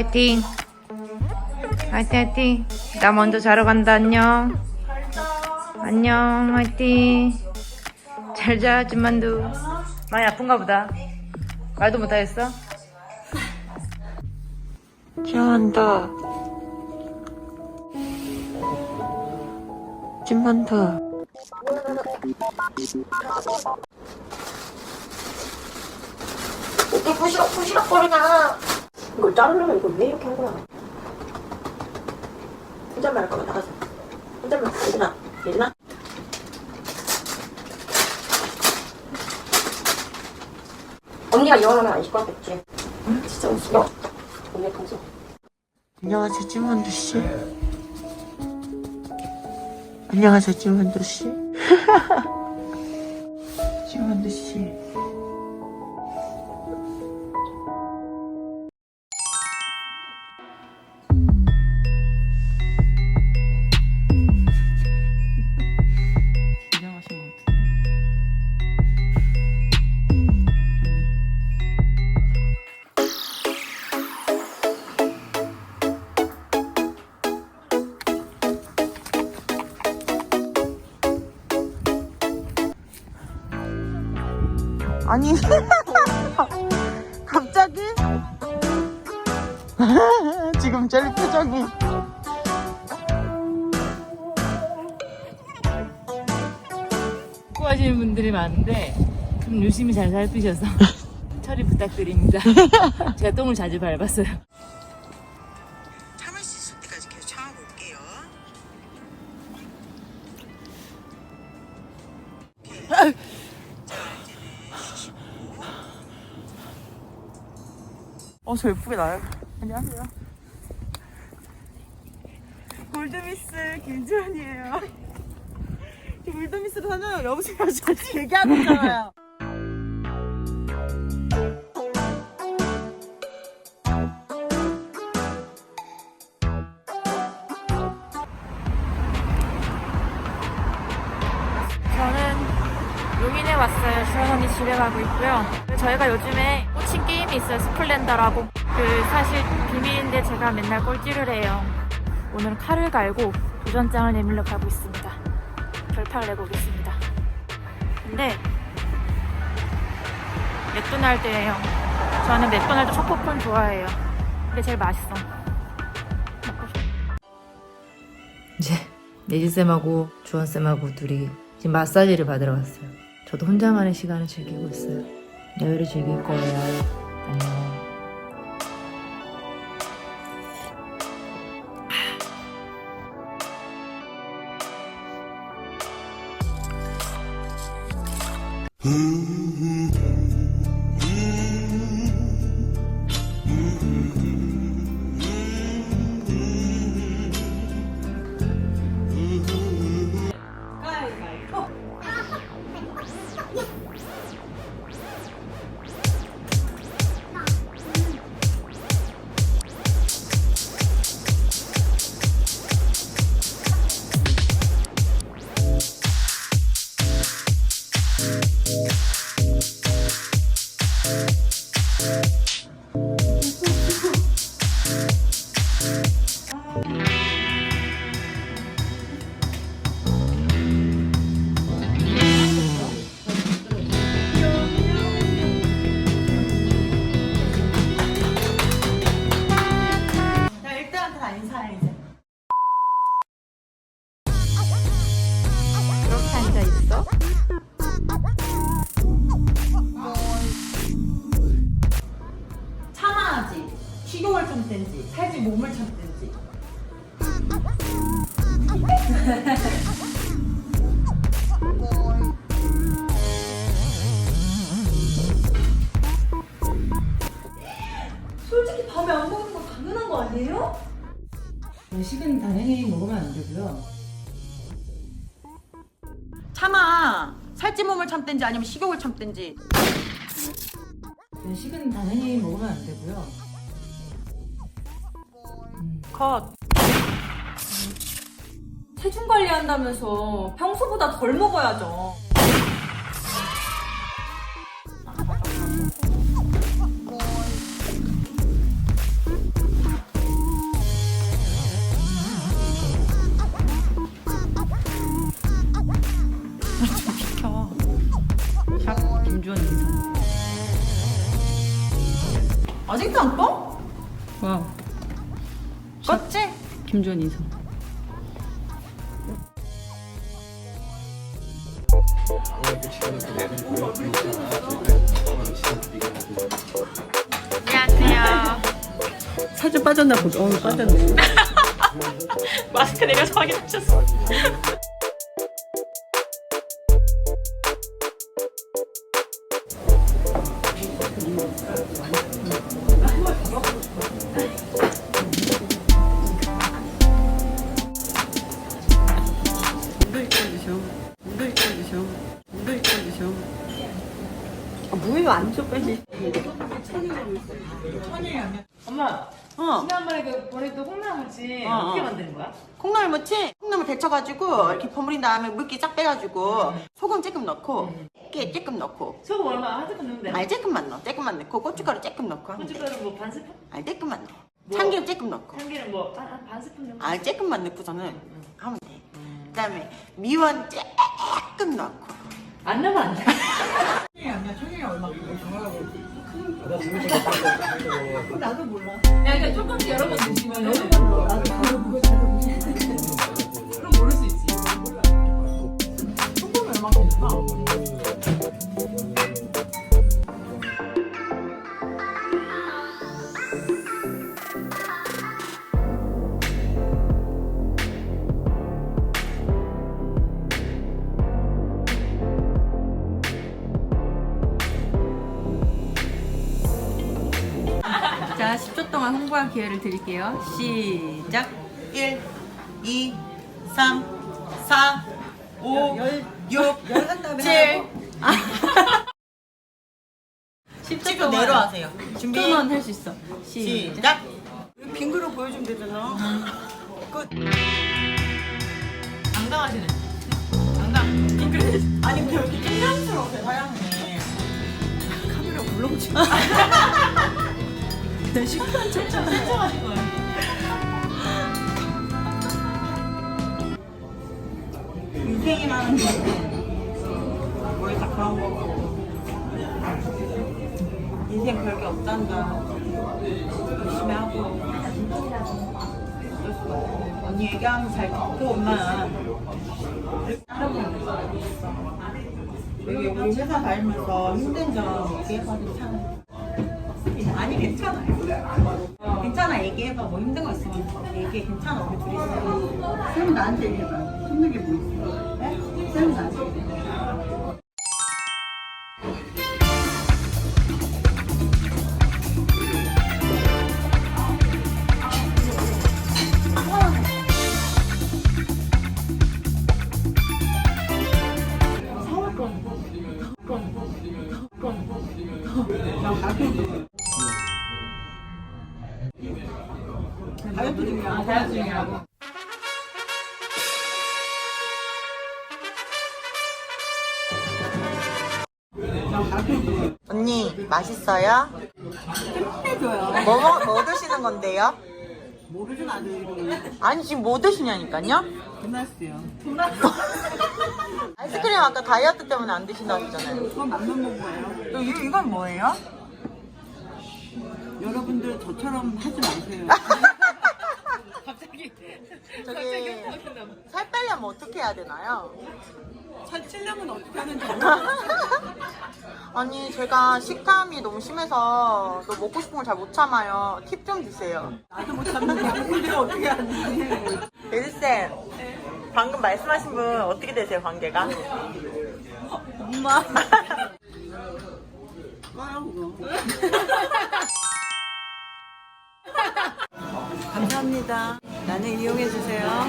화이팅. 화이팅, 화이팅. 나 먼저 자러 간다. 안녕. 안녕. 화이팅. 잘 자, 찐만두. 많이 아픈가 보다. 말도 못하겠어? 찐만두 찐만두 이게 부시럭 부시럭 거리냐 이걸 자르려면 이걸 왜 이렇게 한 거야 혼잣말 할 거면 나가서. 혼잣말 예진아 예진아 언니가 이혼하면 안 시끄럽겠지? 응 진짜 웃겨. 언니 동서 안녕하세요 찐만두 씨. 안녕하세요 찐만두 씨. 찐만두 씨 아니 갑자기 지금 젤리 표정이 구하시는 분들이 많은데 좀 유심히 잘 살피셔서 처리 부탁드립니다. 제가 똥을 자주 밟았어요. 어, 저 예쁘게 나요. 안녕하세요. 골드미스 김지원이에요. 저 골드미스로 사는 여보세요. 같이 얘기하고 있잖아요. 저는 용인에 왔어요. 시원 언니 집에 가고 있고요. 저희가 요즘에 게임이 있어요. 스플렌더라고. 그 사실 비밀인데 제가 맨날 꼴찌를 해요. 오늘은 칼을 갈고 도전장을 내밀러 가고 있습니다. 결판을 내고 오겠습니다. 근데 맥도날드예요. 저는 맥도날드 초코콘 좋아해요. 근데 제일 맛있어. 이제 예지쌤하고 주원쌤하고 둘이 지금 마사지를 받으러 갔어요. 저도 혼자만의 시간을 즐기고 있어요. 여유를 즐길 거예요. 안 참든지. 솔직히 밤에 안 먹는 건 당연한 거 아니에요? 식은 당연히 먹으면 안 되고요. 참아. 살지 몸을 참든지 아니면 식욕을 참든지. 식은 당연히 먹으면 안 되고요. 컷. 체중 관리한다면서 평소보다 덜 먹어야죠. 김주원 이성. 안녕하세요. 살짝 빠졌나 보다. 어, 빠졌네. 마스크 내려서 확인하셨어. 아, 뭐예요? 안 줘, 빨리. 엄마, 어. 지난번에 그 보냈던 콩나물지 어, 어떻게 어. 만드는 거야? 콩나물 무치? 콩나물 데쳐가지고 이렇게 버무린 다음에 물기 쫙 빼가지고 소금 조금 넣고 깨 조금 넣고 소금 얼마 한 스푼 넣으면 돼? 아니 조금만 넣어 조금만 넣고 고춧가루 조금 넣고 하면 돼 고춧가루 뭐반 스푼? 아니 조금만 넣어 뭐? 참기름 조금 넣고 참기름 뭐한 스푼 정도? 아니 조금만 넣고서는 하면 돼 그다음에 미원 조금 넣고 안 넣으면 안 돼. 야, 그러니까 조금씩 여러 번 드시면 여러 번. 나도 그 자, 10초 동안 홍보할 기회를 드릴게요. 시작. 1 2 3 4 5 6 7 10초 찍고 동안 내려하세요. 준비. 10초만 할수 있어. 시작. 시작. 빈 그릇 보여주면 되잖아. 끝. 당당하시네. 아니 근데 왜 이렇게 찐감스러워서 사양해. 카메라 물렁치 내 시간 척척 신청하신 거예요. 인생이라는 게 원래 다 그런 거고. 인생 별게 없단다. 열심히 하고. 언니 얘기하는 거잘 듣고 엄마. 여기 우리 회사 다니면서 힘든 점 얘기해봐도 괜찮 아니 괜찮아요. 괜찮아 얘기해봐. 뭐 힘든 거 있으면 얘기해. 괜찮아 우리 있어 쌤은 나한테 얘기해봐. 힘든 게뭐 있어 네? 쌤은 나한테 다이어트 중이야 다이어트 중이라고 언니 맛있어요? 해줘요. 뭐, 먹- 뭐 드시는 건데요? 모르진 않아요. 아니 지금 뭐 드시냐니까요? 끝났어요. 아이스크림 아까 다이어트 때문에 안 드신다고 했잖아요. 그건 맘만 먹어요. 이, 이건 뭐예요? 여러분들 저처럼 하지 마세요. 저기 살 빼려면 어떻게 해야 되나요? 살 찌려면 어떻게 하는지 아니 제가 식탐이 너무 심해서 너 먹고 싶은 걸 잘 못 참아요. 팁 좀 주세요. 나도 못 참는데 내가 어떻게 하는지. 예지쌤 방금 말씀하신 분 어떻게 되세요 관계가? 엄마. 꺼요 그거. 감사합니다. 나는 이용해 주세요.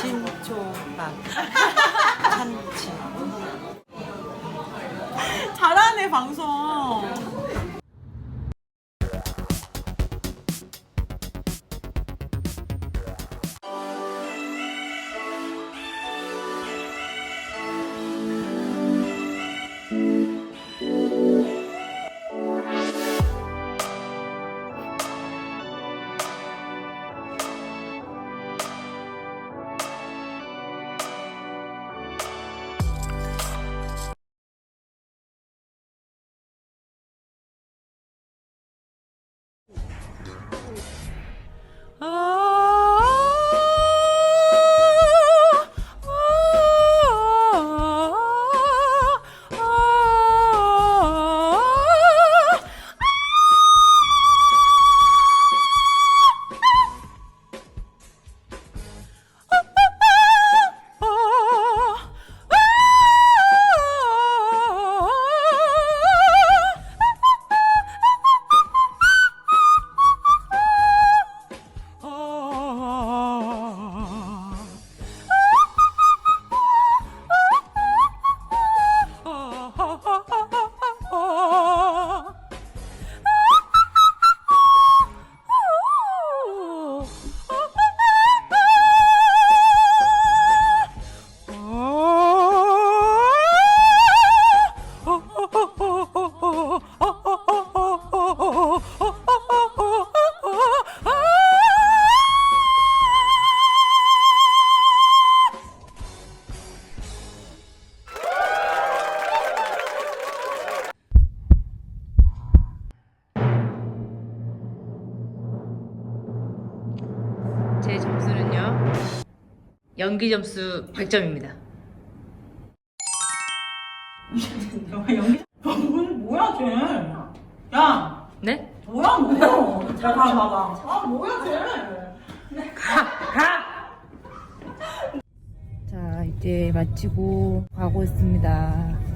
신초밥. 참치. 잘하네 방송. 연기 점수 100점입니다. 내가 연기 방금 뭐야 쟤? 야 네? 뭐야 너? 잘 봐봐. 아 뭐야 쟤? 자, 이제 마치고 가고 있습니다.